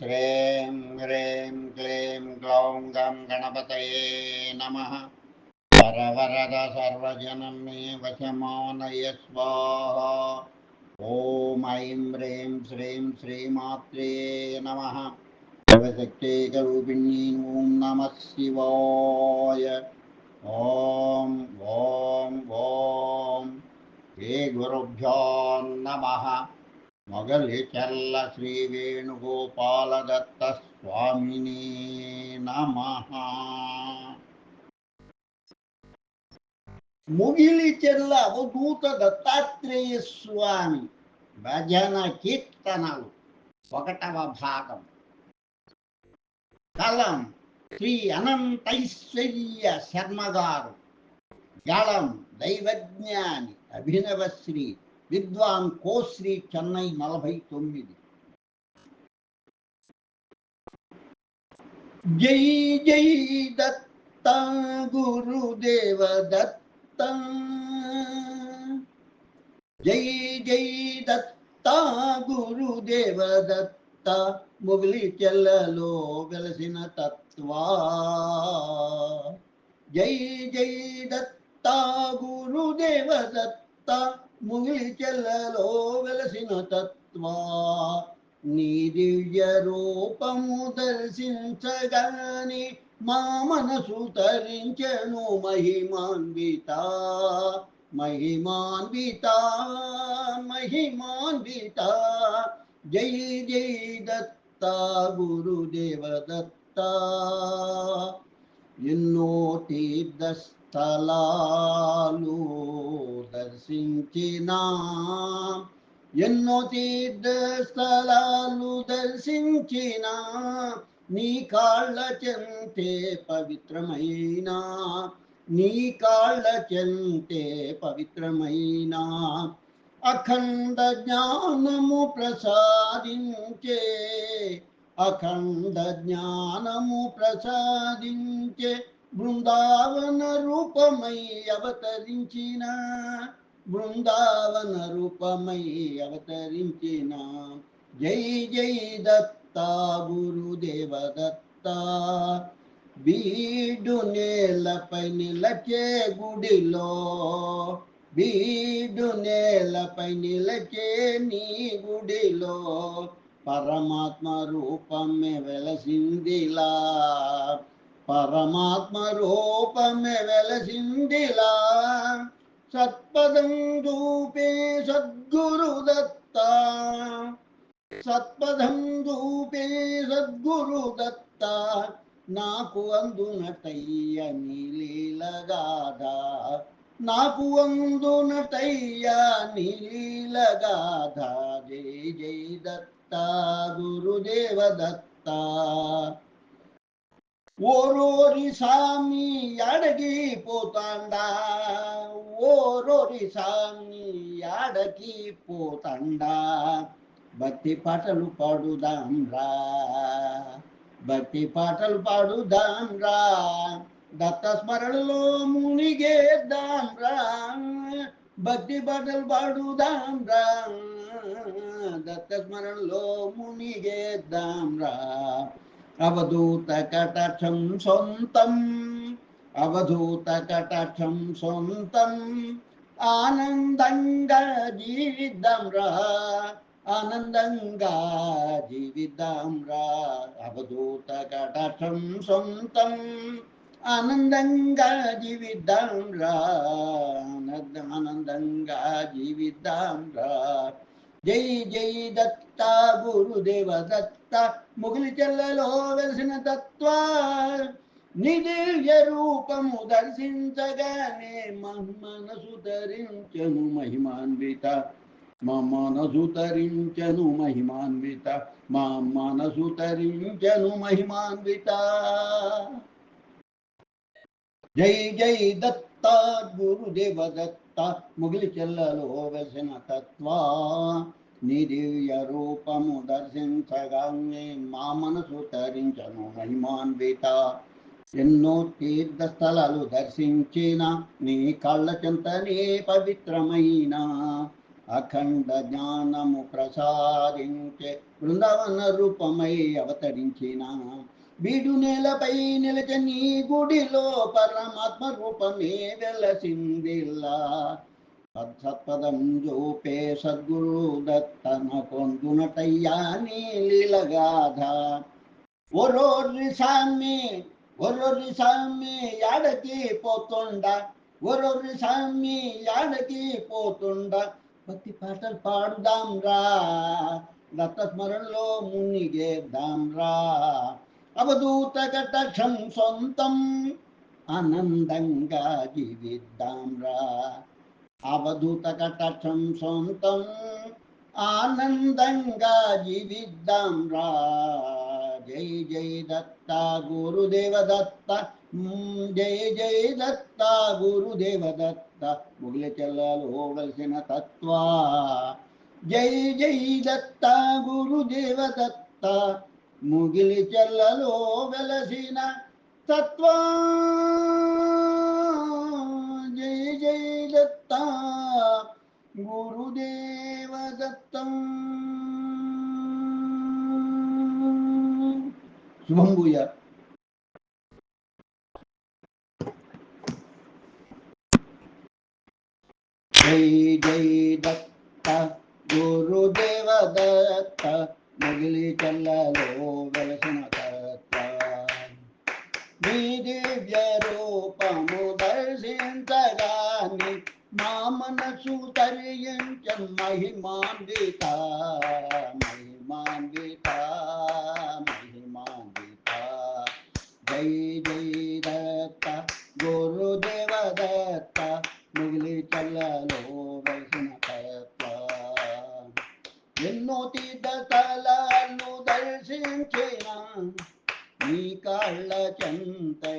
श्रीं ह्रीं क्लीं ग्लौं गं गणपतये नमः। वरवरद परवरदसर्वजनं वशमानय स्वाहा ॐ ऐं ह्रीं श्रीं श्रीमात्रे नमः। शिवशक्तेकरूपिणी ॐ नमः शिवाय। ॐ ॐ ॐ। हे गुरुभ्यो नमः। మొగలి చల్ల శ్రీ వేణుగోపాలదత్త స్వామిని నమ. ముగిలి చెల్ల అవధూత దత్తాత్రేయ స్వామి భజన కీర్తనలు ఒకటవ భాగం. కలం శ్రీ అనంతైశ్వర్య శర్మగారు జలం దైవజ్ఞాని అభినవశ్రీ విద్వాన్ కోశ్రీ చెన్నై నలభై తొమ్మిది. జై జై దత్త గురుదేవ దత్త. జై జై దత్త గురుదేవ దత్త. ముగిలి చెల్లలో వెలసిన తత్వా. జై జై దత్త గురుదేవ దత్త. ముగిలి చెల్లలో వెలసిన తత్వా. నీ దివ్య రూపము దర్శించగాని మా మనసు తరించెను మహిమాన్విత. మహిమాన్విత మహిమాన్విత. జై జై దత్త గురుదేవ దత్త. ఎన్నో తీర్థ స్థలాలు దర్శించిన ఎన్నో తీర్థ స్థలాలు దర్శించిన నీ కాళ్ళ చెంతే పవిత్రమైన నీ కాళ్ళ చెంతే పవిత్రమైన. అఖండ జ్ఞానము ప్రసాదించే అఖండ జ్ఞానము ప్రసాదించే బృందావన రూపమై అవతరించిన బృందావన రూపమై అవతరించిన. జై జై దత్త గురుదేవ దత్త బీడు నేలపై నిలచే గుడిలో బీడు నేలపై నిలచే నీ గుడిలో. పరమాత్మ రూపమే వెలసిందిలా. పరమాత్మ రూపమే వెలసిందిలా. సత్పదం రూపే సద్గురు దత్త. సత్పదం రూపే సద్గురు దత్త. నాకు అందునటయ్య నీలీలగాధ నాకు అందునటయ్య నీలీలగాధ జై జై దత్త. గురుదేవ దత్త ఓరోరి సామి అడగి పోతాండా? ఓరోరి సామి అడగి పోతాండా? భక్తి పాటలు పాడుదాం రా భక్తి పాటలు పాడుదాం రా దత్త స్మరణలో మునిగేద్దాం రా భక్తి పాటలు పాడుదాం రా దత్తస్మరణలో స్మరణలో మునిగేద్దాం రా అవధూత కటక్షం సొంతం అవధూత కటక్షం సొంతం ఆనందంగా జీవిద్దాం రా ఆనందంగా జీవిద్దాం రా అవధూత కటక్షం సొంతం ఆనందంగా జీవిద్దాం రా ఆనందంగా జీవిద్దాం రా జై జై దత్త గురుదేవ దత్త ముగిలి చెల్లలో వెలిసిన తత్వ నిదివ్య రూపము దర్శించగానే మనసు ధరించను మహిమాన్విత మా మనసు తరించను మహిమాన్విత మా మనసు తరించను మహిమాన్విత వెలిసిన తత్వా. నీ దివ్య రూపము దర్శించగానే మా మనసు తరించను మహిమాన్విత. ఎన్నో తీర్థ స్థలాలు దర్శించిన నీ కళ్ళ చెంతనే పవిత్రమైన అఖండ జ్ఞానము ప్రసాదించే బృందావన రూపమై అవతరించిన బీడు నేలపై నిలచ నీ గుడిలో పరమాత్మ రూపమే వెలసిందిల్లా. సత్పదం జోపే సద్గురు దత్తన కొందునటయ్యా నీ లీలగాధ ఒరోరి సామి ఒరొర్రి సామి యాడకి పోతుండ. ఒరొర్రి సామి యాడకి పోతుండ. భక్తి పాటలు పాడుదాం రా దత్త స్మరణలో మునిగేద్దాం రా. అవధూత కటక్షం సొంతం ఆనందంగా జీవిద్దాంరా అవధూత కటక్షం సొంతం. ఆనందంగా జీవిద్దాంరా జై జై దత్త గురుదేవ దత్త. జై జై దత్త గురుదేవ దత్త. ముగిలి చెల్లలో వెలిసిన తత్వ. జై జై దత్త గురుదేవ దత్త. ముగిలి చెల్లలో వెలసిన తత్వ జై జై దత్త గురుదేవ దత్తం శుభం భూయా జై జై దత్త గురుదేవ దత్త ముగిలి చల్లలో వెలసిన దత్త నీ దివ్య రూపము దర్శించగాని మా మనసు తరించ మహిమాన్విత మహిమాన్విత మహిమాన్విత జై జై దత్త గురుదేవ దత్త మిగిలి చల్లలో వెలిసిన తత్వ ఎన్నో తీర్థస్థలాలు దర్శించిన నీ కాళ్ళ చెంతే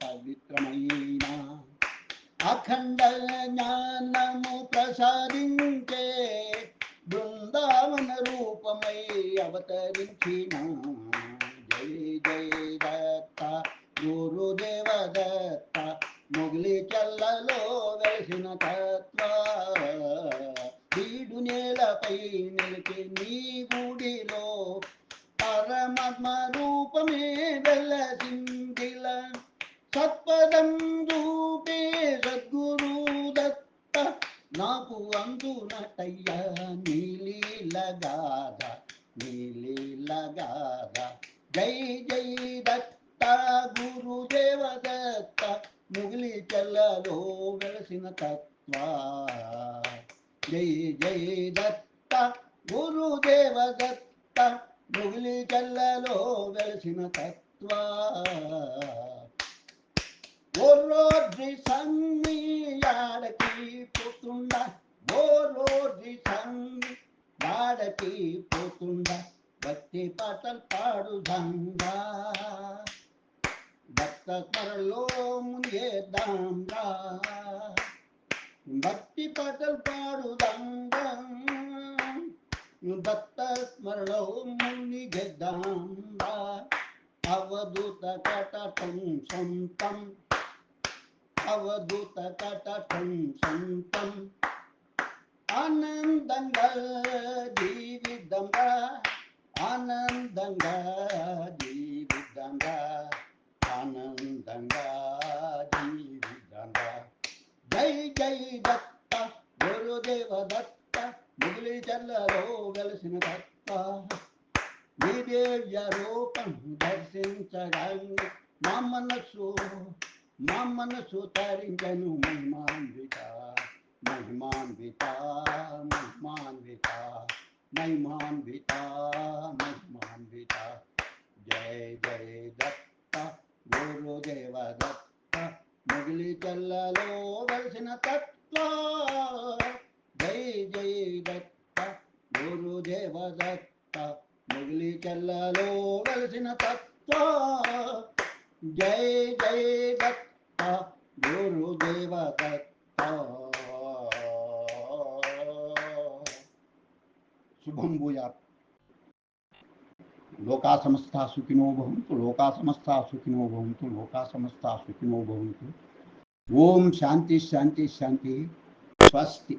పవిత్రమైన అఖండ జ్ఞానము ప్రసాదించే బృందావన రూపమై అవతరించిన. జై జై దత్త గురుదేవ దత్త మొగిలి చల్లలో వెలిసిన తత్వ. వీడు నేలపై నిలిచి నీ గుడిలో పరమాత్మ రూపమే వెలసిందిల. సత్పదం రూపే సద్గురు దత్త నా అందునటయ్యా నీలీలగాధ నీలీలగాధ. జై జై దత్త గురుదేవ దత్త ముగిలి చెల్లలో వెలసిన తత్వ. జై జై దత్త గురుదేవ దత్త ముగిలి చెల్లలో వెలసిన తత్వ. ఓ రోడ్రి సన్ని యాడకి పోతుండ ఓ రోజు సన్ని యాడకి పోతుండ భక్తి పాటలు పాడుదంగా భక్త స్మరణలో మునిగేద్దాంగా భక్తి పాటలు పాడుదంగా భక్త స్మరణలో మునిగేద్దాంగా అవధూత కటటం సొంతం. అవధూత కటటం సొంతం. ఆనందంగా జీవితంగా ఆనందంగా జీవితంగా ఆనందంగా జీవితంగా జై జై దత్త గురుదేవ దత్త ముగిలి చల్లలో వెలసిన దత్త. నీ దివ్య రూపం దర్శించగానే మా మనసు మా మనసు తరించను మహిమాన్విత. మహిమాన్విత మహిమాన్విత మహిమాన్విత మహిమాన్విత. జయ జయ దత్త గురుదేవ దత్త ముగిలి చల్లలో వెలిసిన తత్వ. జై జై దత్త గురుదేవ దత్త ముగిలి చల్లలో వెలిసిన తత్వ. జై జై దత్త గురుదేవ దత్త. सुखुन्भूयात्। लोका समस्ता सुखिनो भवन्तु लोका समस्ता सुखिनो भवन्तु लोका समस्ता सुखिनो भवन्तु ओम शांति शांति शांति स्वस्ति।